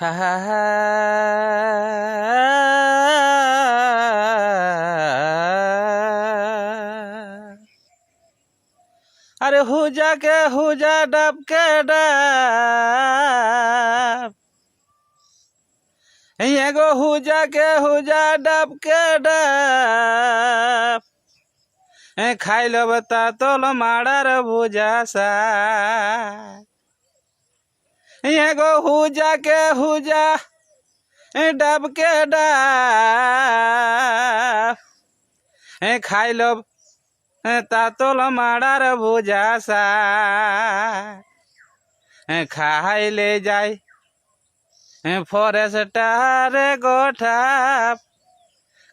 अरे हो जा के हो जा, डब के डब। एगो हो जा के हो जा, डब के डब। खाइल बता तोल रे भुजा सा। হুজাকে হুজা এ ডাবকে ডাব এ খাইল তা তল মাড়ার ভুজা সা এ খাইলে যাই ফরেস্টারে গোঠাপ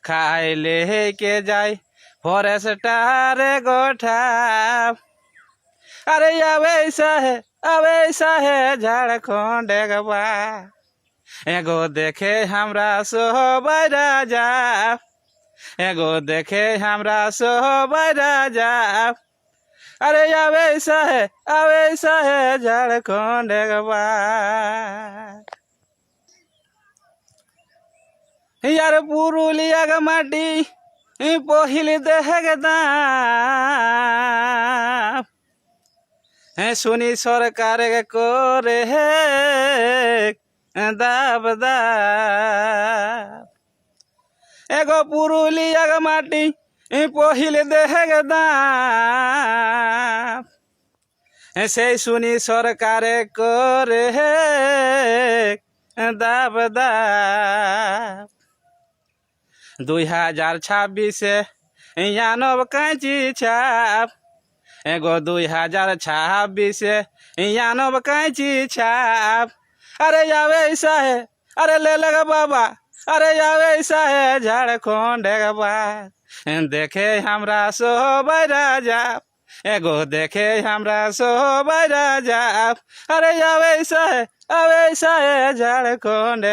খাইলে কে যাই ফরেস্টারে গোঠাপ अरे अवैसा है अवैसा है झारखंड गवा एगो देखे हमरा सोहबै राजा एगो देखे हमरा सोहबै राजा अरे अवैसा है अवैसा है झारखंड गवा यार पुरुलिया का माटी पहिले देखे दाम হ্যাঁ শুনি সরকার করে হে দাব দাব এগো পুরুলিয়া গো মাটি এ পহিলে দেহে গে দাম হ্যাঁ, সেই শুনি সরকারে করে হে দাব দাব দুই হাজার ছাব্বিশে ইয়ানব কাঁচি ছাপ एगो दुई हज़ार छब्बीस। यानब कैची छाप। अरे यावे ऐसा है अरे ले लग बाबा। अरे यावे ऐसा है झारखंड देखे हमरा सोहब राजा। एगो देखे हमरा सोहब राजा। अरे यावे ऐसा है अवे ऐसा है झारखंड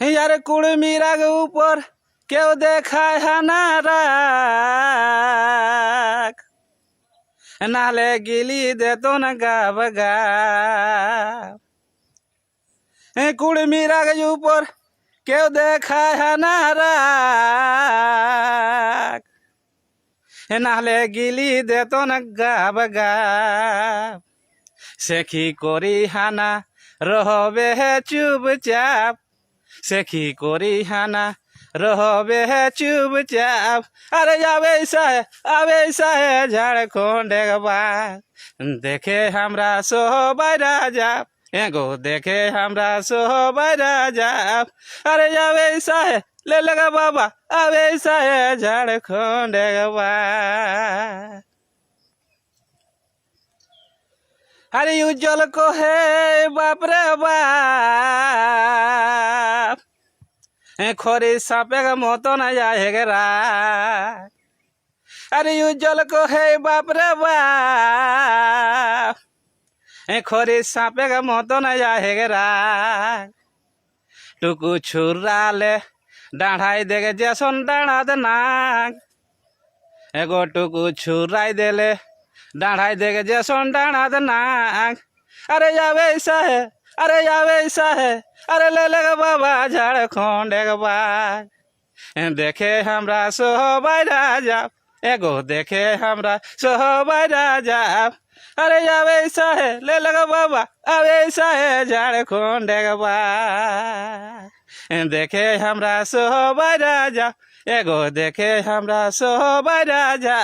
यार कुड़ मीरा के ऊपर। কেউ দেখায় হানারাক নালে গিলি দেত না গাব গাব কুড়মি রাগ উপর কেউ দেখায় হানারাক নালে গিলি দেত না গাব গাব সে কি করি হানা রহবে চুপচাপ সে কি করি হানা रहे है चुपचाप। अरे आवे साहे आवे साहे झारखंड देखे हमरा सोहबाई राजा। एगो देखे हमरा सोहबाई राजा। अरे आवे साहे ले लगा बाबा, आवे साहे झारखंड अरे उज्जवल को है बाप रे बाप। খরি সাপে মতো না যায় গেরা আরে উজ্জ্বল কহে বাপরে বাপ এ খরি সাপে মতো না যায় গেরা টুকু ছুরালে ডাঁড়াই দেখে যেসন ডাঁড়াতে নাক এগো টুকু ছুরাই দেলে ডাঁড়াই দেখে যেসন ডাঁড়াতে নাক আরে যাবে अरे यावे ऐसा है। अरे ले ले बाबा, झारखंड एक बार। देखे हमरा सोहबाई राजा। एगो देखे हमरा सोहबाई राजा। अरे यावे ऐसा है, ले लगा बाबा अब ऐसा है, झारखंड एक बार। দেখে আমরা সবাই রাজা। এগো, দেখে আমরা সবাই রাজা।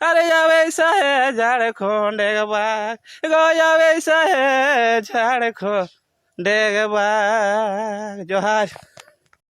আরে যাবে সাহে ঝাড়খণ্ড একবার। এগো যাবে সাহে ঝাড়খণ্ড একবার। জোহার।